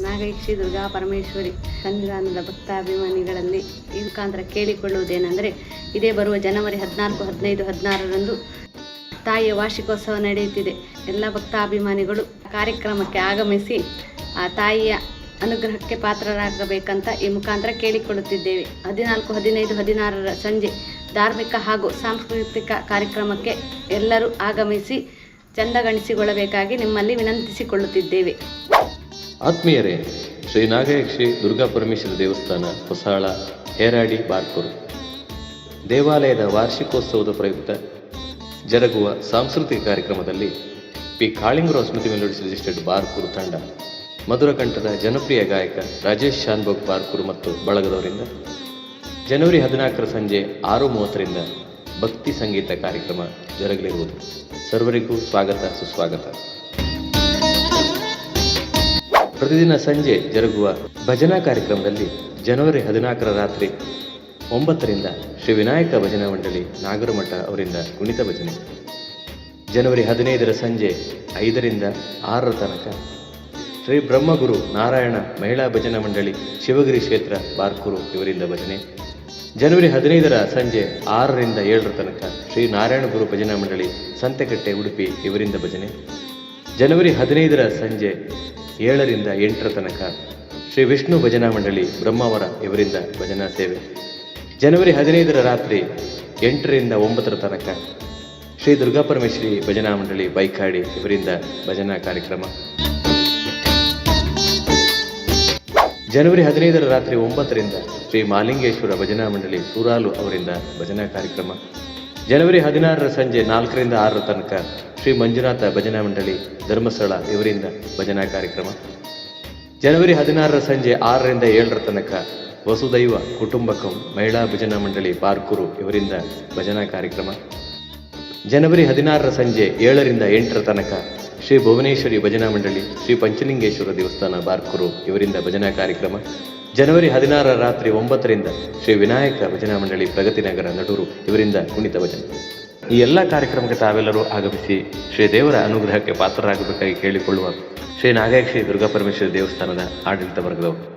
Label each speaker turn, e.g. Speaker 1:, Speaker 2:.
Speaker 1: ನಾಗೈಕ್ಷಿ ದುರ್ಗಾ ಪರಮೇಶ್ವರಿ ಸನ್ನಿಧಾನದ ಭಕ್ತಾಭಿಮಾನಿಗಳಲ್ಲಿ ಈ ಮುಖಾಂತರ ಕೇಳಿಕೊಳ್ಳುವುದೇನೆಂದರೆ ಇದೇ ಬರುವ ಜನವರಿ ಹದಿನಾಲ್ಕು, ಹದಿನೈದು, ಹದಿನಾರರಂದು ತಾಯಿಯ ವಾರ್ಷಿಕೋತ್ಸವ ನಡೆಯುತ್ತಿದೆ. ಎಲ್ಲ ಭಕ್ತಾಭಿಮಾನಿಗಳು ಕಾರ್ಯಕ್ರಮಕ್ಕೆ ಆಗಮಿಸಿ ಆ ತಾಯಿಯ ಅನುಗ್ರಹಕ್ಕೆ ಪಾತ್ರರಾಗಬೇಕಂತ ಈ ಮುಖಾಂತರ ಕೇಳಿಕೊಳ್ಳುತ್ತಿದ್ದೇವೆ. ಹದಿನಾಲ್ಕು, ಹದಿನೈದು, ಹದಿನಾರರ ಸಂಜೆ ಧಾರ್ಮಿಕ ಹಾಗೂ ಸಾಂಸ್ಕೃತಿಕ ಕಾರ್ಯಕ್ರಮಕ್ಕೆ ಎಲ್ಲರೂ ಆಗಮಿಸಿ ಚಂದಗಣಿಸಿಕೊಳ್ಳಬೇಕಾಗಿ ನಿಮ್ಮಲ್ಲಿ ವಿನಂತಿಸಿಕೊಳ್ಳುತ್ತಿದ್ದೇವೆ.
Speaker 2: ಆತ್ಮೀಯರೇ, ಶ್ರೀ ನಾಗಯಕ್ಷಿ ದುರ್ಗಾ ಪರಮೇಶ್ವರ ದೇವಸ್ಥಾನ ಹೊಸಾಳ, ಹೇರಾಡಿ ಬಾರ್ಕೂರು ದೇವಾಲಯದ ವಾರ್ಷಿಕೋತ್ಸವದ ಪ್ರಯುಕ್ತ ಜರುಗುವ ಸಾಂಸ್ಕೃತಿಕ ಕಾರ್ಯಕ್ರಮದಲ್ಲಿ P. Kalingarao Smriti melodies registered Barkur ತಂಡ ಮಧುರಕಂಠದ ಜನಪ್ರಿಯ ಗಾಯಕ ರಾಜೇಶ್ ಶಾನ್ಭೋಗ್ ಬಾರ್ಕೂರು ಮತ್ತು ಬಳಗದವರಿಂದ, ಜನವರಿ ಹದಿನಾಲ್ಕರ ಸಂಜೆ ಆರು ಮೂವತ್ತರಿಂದ ಭಕ್ತಿ ಸಂಗೀತ ಕಾರ್ಯಕ್ರಮ ಜರುಗಲಿರುವುದು. ಸರ್ವರಿಗೂ ಸ್ವಾಗತ, ಸುಸ್ವಾಗತ. ಪ್ರತಿದಿನ ಸಂಜೆ ಜರುಗುವ ಭಜನಾ ಕಾರ್ಯಕ್ರಮದಲ್ಲಿ ಜನವರಿ ಹದಿನಾಲ್ಕರ ರಾತ್ರಿ ಒಂಬತ್ತರಿಂದ ಶ್ರೀ ವಿನಾಯಕ ಭಜನಾ ಮಂಡಳಿ ನಾಗರಮಠ ಅವರಿಂದ ಕುಣಿತ ಭಜನೆ. ಜನವರಿ ಹದಿನೈದರ ಸಂಜೆ ಐದರಿಂದ ಆರರ ತನಕ ಶ್ರೀ ಬ್ರಹ್ಮಗುರು ನಾರಾಯಣ ಮಹಿಳಾ ಭಜನಾ ಮಂಡಳಿ ಶಿವಗಿರಿ ಕ್ಷೇತ್ರ ಬಾರ್ಕೂರು ಇವರಿಂದ ಭಜನೆ. ಜನವರಿ ಹದಿನೈದರ ಸಂಜೆ ಆರರಿಂದ ಏಳರ ತನಕ ಶ್ರೀ ನಾರಾಯಣ ಗುರು ಭಜನಾ ಮಂಡಳಿ ಸಂತೆಕಟ್ಟೆ ಉಡುಪಿ ಇವರಿಂದ ಭಜನೆ. ಜನವರಿ ಹದಿನೈದರ ಸಂಜೆ ಏಳರಿಂದ ಎಂಟರ ತನಕ ಶ್ರೀ ವಿಷ್ಣು ಭಜನಾ ಮಂಡಳಿ ಬ್ರಹ್ಮಾವರ ಇವರಿಂದ ಭಜನಾ ಸೇವೆ. ಜನವರಿ ಹದಿನೈದರ ರಾತ್ರಿ ಎಂಟರಿಂದ ಒಂಬತ್ತರ ತನಕ ಶ್ರೀ ದುರ್ಗಾಪರಮೇಶ್ವರಿ ಭಜನಾ ಮಂಡಳಿ ಬೈಕಾಡಿ ಇವರಿಂದ ಭಜನಾ ಕಾರ್ಯಕ್ರಮ. ಜನವರಿ ಹದಿನೈದರ ರಾತ್ರಿ ಒಂಬತ್ತರಿಂದ ಶ್ರೀ ಮಾಲಿಂಗೇಶ್ವರ ಭಜನಾ ಮಂಡಳಿ ಸೂರಾಲು ಅವರಿಂದ ಭಜನಾ ಕಾರ್ಯಕ್ರಮ. ಜನವರಿ ಹದಿನಾರರ ಸಂಜೆ ನಾಲ್ಕರಿಂದ ಆರರ ತನಕ ಶ್ರೀ ಮಂಜುನಾಥ ಭಜನಾ ಮಂಡಳಿ, ಧರ್ಮಸ್ಥಳ ಇವರಿಂದ ಭಜನಾ ಕಾರ್ಯಕ್ರಮ. ಜನವರಿ ಹದಿನಾರರ ಸಂಜೆ ಆರರಿಂದ ಏಳರ ತನಕ ವಸುದೈವ ಕುಟುಂಬಕಂ ಮಹಿಳಾ ಭಜನಾ ಮಂಡಳಿ ಪಾರ್ಕೂರು ಇವರಿಂದ ಭಜನಾ ಕಾರ್ಯಕ್ರಮ. ಜನವರಿ ಹದಿನಾರರ ಸಂಜೆ ಏಳರಿಂದ ಎಂಟರ ತನಕ ಶ್ರೀ ಭುವನೇಶ್ವರಿ ಭಜನಾ ಮಂಡಳಿ, ಶ್ರೀ ಪಂಚಲಿಂಗೇಶ್ವರ ದೇವಸ್ಥಾನ ಬಾರ್ಕೂರು ಇವರಿಂದ ಭಜನಾ ಕಾರ್ಯಕ್ರಮ. ಜನವರಿ ಹದಿನಾರರ ರಾತ್ರಿ ಒಂಬತ್ತರಿಂದ ಶ್ರೀ ವಿನಾಯಕ ಭಜನಾ ಮಂಡಳಿ ಪ್ರಗತಿನಗರ ನಡೂರು ಇವರಿಂದ ಕುಣಿತ ಭಜನೆ. ಈ ಎಲ್ಲ ಕಾರ್ಯಕ್ರಮಕ್ಕೆ ತಾವೆಲ್ಲರೂ ಆಗಮಿಸಿ ಶ್ರೀ ದೇವರ ಅನುಗ್ರಹಕ್ಕೆ ಪಾತ್ರರಾಗಬೇಕಾಗಿ ಕೇಳಿಕೊಳ್ಳುವ ಶ್ರೀ ನಾಗಾಯಕ್ಷಿ ದುರ್ಗಾಪರಮೇಶ್ವರಿ ದೇವಸ್ಥಾನದ ಆಡಳಿತ ವರ್ಗದವರು.